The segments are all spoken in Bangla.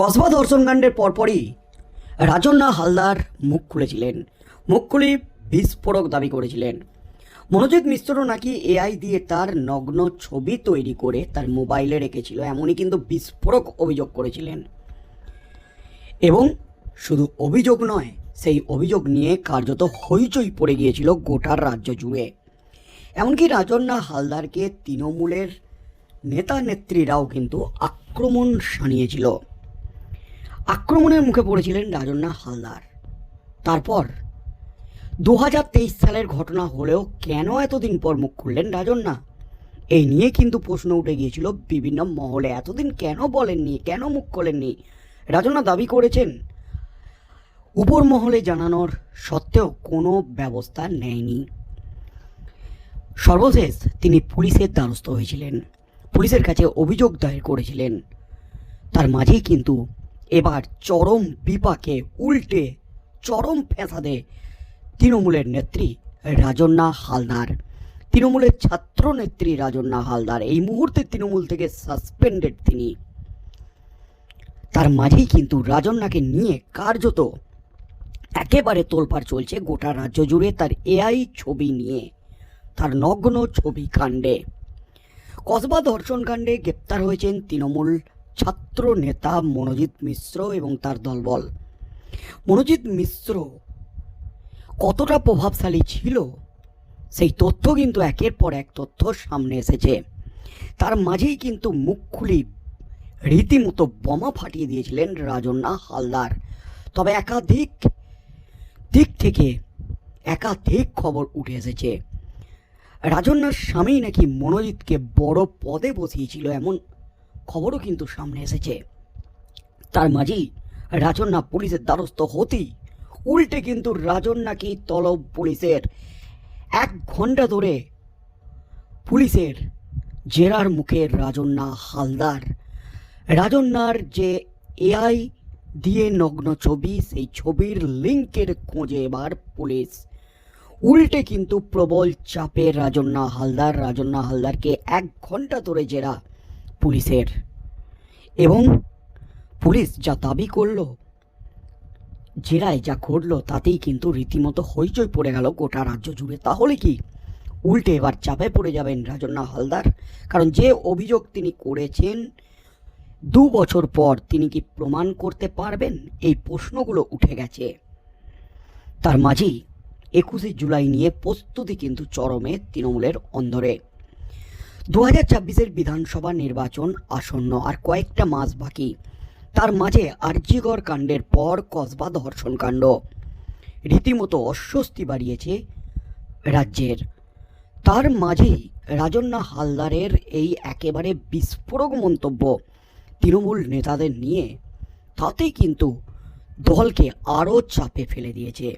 কসবা ধর্ষণকাণ্ডের পরপরই রাজন্না হালদার মুখ খুলেছিলেন। মুখ খুলে বিস্ফোরক দাবি করেছিলেন। মনোজিৎ মিশ্র নাকি এআই দিয়ে তার নগ্ন ছবি তৈরি করে তার মোবাইলে রেখেছিল, এমনই কিন্তু বিস্ফোরক অভিযোগ করেছিলেন। এবং শুধু অভিযোগ নয়, সেই অভিযোগ নিয়ে কার্যত হইচই পড়ে গিয়েছিল গোটার রাজ্য জুড়ে। এমনকি রাজন্না হালদারকে তৃণমূলের নেতা নেত্রীরাও কিন্তু আক্রমণ শানিয়েছিল। আক্রমণের মুখে পড়েছিলেন রাজন্না হালদার। তারপর দু হাজার তেইশ সালের ঘটনা হলেও কেন এতদিন পর মুখ খুললেন রাজন্না এই নিয়ে কিন্তু প্রশ্ন উঠে গিয়েছিল বিভিন্ন মহলে। এতদিন কেন বলেননি, কেন মুখ খোলেননি? রাজন্না দাবি করেছেন, উপর মহলে জানানোর সত্ত্বেও কোনো ব্যবস্থা নেয়নি। সর্বশেষ তিনি পুলিশের দ্বারস্থ হয়েছিলেন। পুলিশের কাছে অভিযোগ দায়ের করেছিলেন। তার মাঝেই কিন্তু এবার চরম বিপাকে উল্টে, চরম ফেসাদে তৃণমূলের নেত্রী রাজন্না হালদার। তৃণমূলের ছাত্র নেত্রী রাজন্না হালদার। এই মুহূর্তে তৃণমূল থেকে সাসপেন্ডেড তিনি। তার মাঝেই কিন্তু রাজন্নাকে নিয়ে কার্যত একেবারে তোলপাড় চলছে গোটা রাজ্য জুড়ে তার এআই ছবি নিয়ে, তার নগ্ন ছবি কাণ্ডে। কসবা ধর্ষণ কাণ্ডে গ্রেপ্তার হয়েছেন তৃণমূল ছাত্র নেতা মনোজিৎ মিশ্র এবং তার দলবল। মনোজিৎ মিশ্র কতটা প্রভাবশালী ছিল, সেই তথ্য কিন্তু একের পর এক তথ্য সামনে এসেছে। তার মাঝেই কিন্তু মুখ খুলি রীতিমতো বোমা ফাটিয়ে দিয়েছিলেন রাজন্না হালদার। তবে একাধিক দিক থেকে একাধিক খবর উঠে এসেছে। রাজন্যার স্বামী নাকি মনোজিৎকে বড় পদে বসিয়েছিল এমন খবরও কিন্তু সামনে এসেছে। তার মাঝেই রাজন্যা পুলিশের দ্বারস্থ হতেই উল্টে কিন্তু রাজন্যাকে তলব পুলিশের এক ঘণ্টা ধরে পুলিশের জেরার মুখে রাজন্যা হালদার। রাজন্যার যে এআই দিয়ে নগ্ন ছবি, সেই ছবির লিঙ্কের খোঁজে এবার পুলিশ। উল্টে কিন্তু প্রবল চাপে রাজন্না হালদার, রাজন্না হালদারকে এক ঘণ্টা ধরে জেরা পুলিশের। এবং পুলিশ যা দাবি করল জেরায় যা ঘটলো, তাতেই কিন্তু রীতিমতো হইচই পড়ে গেল গোটা রাজ্য জুড়ে। তাহলে কি উল্টে এবার চাপে পড়ে যাবেন রাজন্না হালদার? কারণ যে অভিযোগ তিনি করেছেন, দু বছর পর তিনি কি প্রমাণ করতে পারবেন? এই প্রশ্নগুলো উঠে গেছে। তার মাঝেই একুশে জুলাই নিয়ে প্রস্তুতি কিন্তু চরমে তৃণমূলের অন্দরে। দু হাজার ছাব্বিশের বিধানসভা নির্বাচন আসন্ন আর কয়েকটা মাস বাকি। তার মাঝে আরজিগড় কাণ্ডের পর কসবা ধর্ষণ কাণ্ড। রীতিমতো অস্বস্তি বাড়িয়েছে রাজ্যের। তার মাঝেই রাজন্না হালদারের এই একেবারে বিস্ফোরক মন্তব্য তৃণমূল নেতাদের নিয়ে, তাতে কিন্তু দলকে আরও চাপে ফেলে দিয়েছে।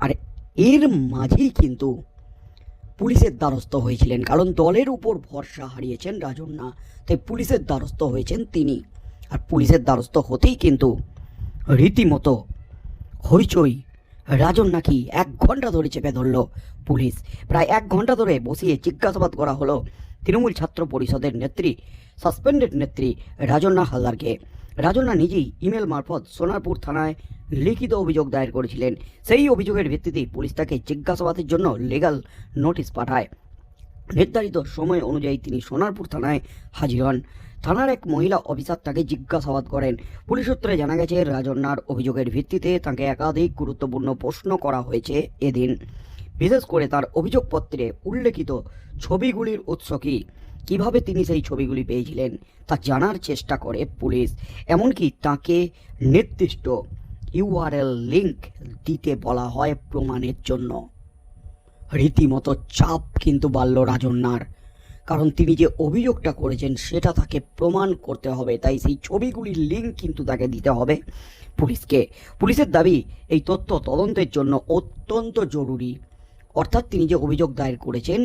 আর এর মাঝেই কিন্তু পুলিশের দ্বারস্থ হয়েছিলেন, কারণ দলের উপর ভরসা হারিয়েছেন রাজন্না। তাই পুলিশের দ্বারস্থ হয়েছেন তিনি। আর পুলিশের দ্বারস্থ হতেই কিন্তু রীতিমতো হইচই রাজন নাকি এক ঘণ্টা ধরে চেপে ধরলো পুলিশ। প্রায় এক ঘণ্টা ধরে বসিয়ে জিজ্ঞাসাবাদ করা হলো তৃণমূল ছাত্র পরিষদের নেত্রী, সাসপেন্ডেড নেত্রী রাজন্না হালদারকে। রাজন্না নিজেই ইমেল মারফত সোনারপুর থানায় লিখিত অভিযোগ দায়ের করেছিলেন। সেই অভিযোগের ভিত্তিতেই পুলিশ তাকে জিজ্ঞাসাবাদের জন্য লিগাল নোটিশ পাঠায়। নির্ধারিত সময় অনুযায়ী তিনি সোনারপুর থানায় হাজির হন। থানার এক মহিলা অফিসার তাকে জিজ্ঞাসাবাদ করেন। পুলিশ সূত্রে জানা গেছে রাজন্যার অভিযোগের ভিত্তিতে তাকে একাধিক গুরুত্বপূর্ণ প্রশ্ন করা হয়েছে এদিন। বিশেষ করে তার অভিযোগপত্রে উল্লেখিত ছবিগুলির উৎস কি? কীভাবে তিনি সেই ছবিগুলি পেয়েছিলেন তা জানার চেষ্টা করে পুলিশ। এমনকি তাকে নির্দিষ্ট ইউআরএল লিংক দিতে বলা হয় প্রমাণের জন্য। রীতিমতো চাপ কিন্তু বাড়ল রাজন্যার, কারণ তিনি যে অভিযোগটা করেছেন সেটা তাকে প্রমাণ করতে হবে, তাই সেই ছবিগুলির লিঙ্ক কিন্তু তাকে দিতে হবে পুলিশকে। পুলিশের দাবি, এই তথ্য তদন্তের জন্য অত্যন্ত জরুরি। অর্থাৎ তিনি যে অভিযোগ দায়ের করেছেন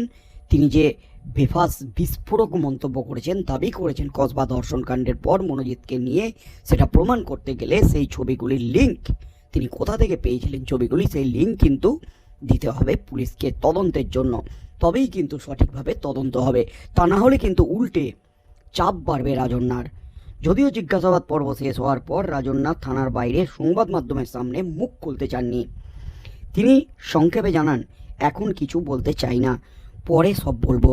তিনি যে বেফাস, বিস্ফোরক মন্তব্য করেছেন, দাবি করেছেন কসবা ধর্ষণকাণ্ডের পর মনোজিৎকে নিয়ে, সেটা প্রমাণ করতে গেলে সেই ছবিগুলির লিঙ্ক তিনি কোথা থেকে পেয়েছিলেন ছবিগুলি, সেই লিঙ্ক কিন্তু দিতে হবে পুলিশকে তদন্তের জন্য। তবেই কিন্তু সঠিকভাবে তদন্ত হবে। তা না হলে কিন্তু উল্টে চাপ বাড়বে রাজন্যার যদিও জিজ্ঞাসাবাদ পর্ব শেষ হওয়ার পর রাজন্নাথ থানার বাইরে সংবাদ মাধ্যমের সামনে মুখ খুলতে চাননি। তিনি সংক্ষেপে জানান, এখন কিছু বলতে চাই না। পরে সব বলব।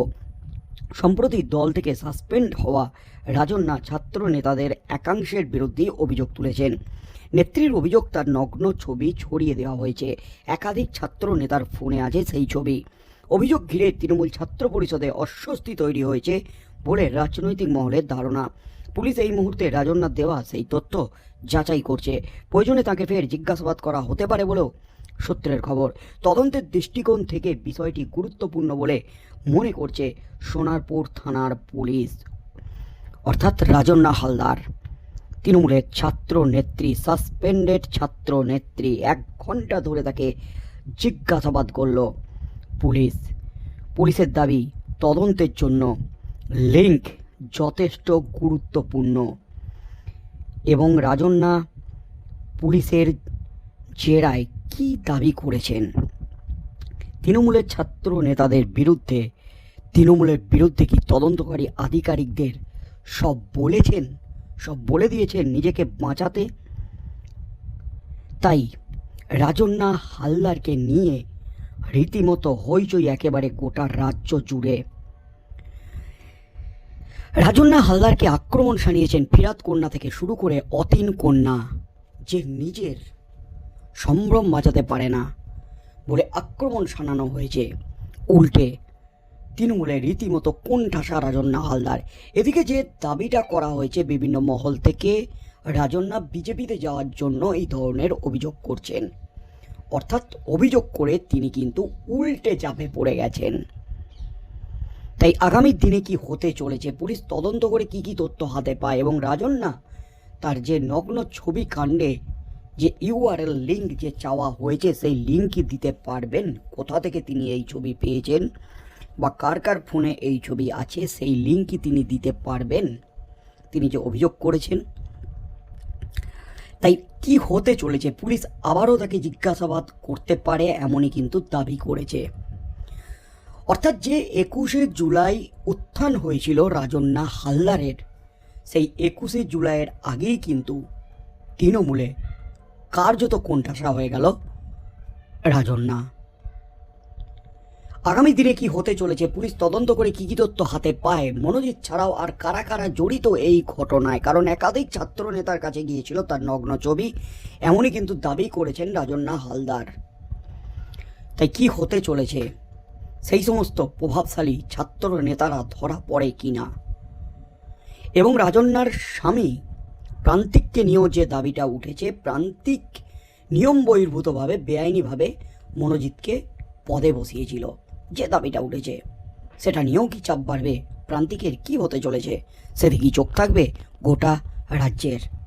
সম্প্রতি দল থেকে সাসপেন্ড হওয়া রাজন্যা ছাত্র নেতাদের একাংশের বিরুদ্ধে অভিযোগ তুলেছেন। নেত্রীর অভিযোগ তার নগ্ন ছবি ছড়িয়ে দেওয়া হয়েছে। একাধিক ছাত্র নেতার ফোনে আছে সেই ছবি। অভিযোগ ঘিরে তৃণমূল ছাত্র পরিষদে অস্বস্তি তৈরি হয়েছে বলে রাজনৈতিক মহলের ধারণা। পুলিশ এই মুহূর্তে রাজন্নাথ দেওয়া সেই তথ্য যাচাই করছে। প্রয়োজনে তাকে ফের জিজ্ঞাসাবাদ করা হতে পারে বলেও সূত্রের খবর। তদন্তের দৃষ্টিকোণ থেকে বিষয়টি গুরুত্বপূর্ণ বলে মনে করছে সোনারপুর থানার পুলিশ। অর্থাৎ রাজন্না হালদার। তৃণমূলের ছাত্র নেত্রী, সাসপেন্ডেড ছাত্র নেত্রী, এক ঘণ্টা ধরে তাকে জিজ্ঞাসাবাদ করল পুলিশ। পুলিশের দাবি, তদন্তের জন্য লিঙ্ক যথেষ্ট গুরুত্বপূর্ণ। এবং রাজন্না পুলিশের জেরায় কি দাবি করেছেন? তৃণমূলের ছাত্র নেতাদের বিরুদ্ধে, তৃণমূলের বিরুদ্ধে কি তদন্তকারী আধিকারিকদের সব বলেছেন, সব বলে দিয়েছেন নিজেকে বাঁচাতে? তাই রাজন্না হালদারকে নিয়ে রীতিমতো হইচই একেবারে গোটা রাজ্য জুড়ে। রাজন্না হালদারকে আক্রমণ সানিয়েছেন ফিরাত কন্যা থেকে শুরু করে অতীন কন্যা। যে নিজের সম্ভ্রম বাঁচাতে পারে না বলে আক্রমণ শানানো হয়েছে। উল্টে তৃণমূলে রীতিমতো কোন ঠাসা রাজন্না হালদার। এদিকে যে দাবিটা করা হয়েছে বিভিন্ন মহল থেকে রাজন্না বিজেপিতে যাওয়ার জন্য এই ধরনের অভিযোগ করছেন। অর্থাৎ অভিযোগ করে তিনি কিন্তু উল্টে চাপে পড়ে গেছেন। তাই আগামী দিনে কি হতে চলেছে? পুলিশ তদন্ত করে কি কি তথ্য হাতে পায়? এবং রাজন না, তার যে নগ্ন ছবি কাণ্ডে যে ইউআরএল লিঙ্ক যে চাওয়া হয়েছে, সেই লিঙ্ক কি দিতে পারবেন? কোথা থেকে তিনি এই ছবি পেয়েছেন? বা কার কার ফোনে এই ছবি আছে, সেই লিঙ্ক কি তিনি দিতে পারবেন? তিনি যে অভিযোগ করেছেন। তাই কি হতে চলেছে? পুলিশ আবারও তাকে জিজ্ঞাসাবাদ করতে পারে, এমনই কিন্তু দাবি করেছে। অর্থাৎ যে একুশে জুলাই উত্থান হয়েছিল রাজন্না হালদারের, সেই একুশে জুলাইয়ের আগেই কিন্তু তৃণমূলে কার্যত কোণঠাসা হয়ে গেল রাজন্না আগামী দিনে কি হতে চলেছে? পুলিশ তদন্ত করে কি কি তথ্য হাতে পায়? মনোজিৎ ছাড়াও আর কারা কারা জড়িত এই ঘটনায়? কারণ একাধিক ছাত্র নেতার কাছে গিয়েছিল তার নগ্ন ছবি, এমনই কিন্তু দাবি করেছেন রাজন্না হালদার। তাই কি হতে চলেছে? সেই সমস্ত প্রভাবশালী ছাত্র নেতারা ধরা পড়ে কি না এবং রাজন্যার স্বামী প্রান্তিককে নিয়েও যে দাবিটা উঠেছে, প্রান্তিক নিয়ম বহির্ভূতভাবে, বেআইনিভাবে মনোজিৎকে পদে বসিয়েছিল, যে দাবিটা উঠেছে। সেটা নিয়েও কি চাপ বাড়বে? প্রান্তিকের কি হতে চলেছে? সেদিকেই চোখ থাকবে গোটা রাজ্যের?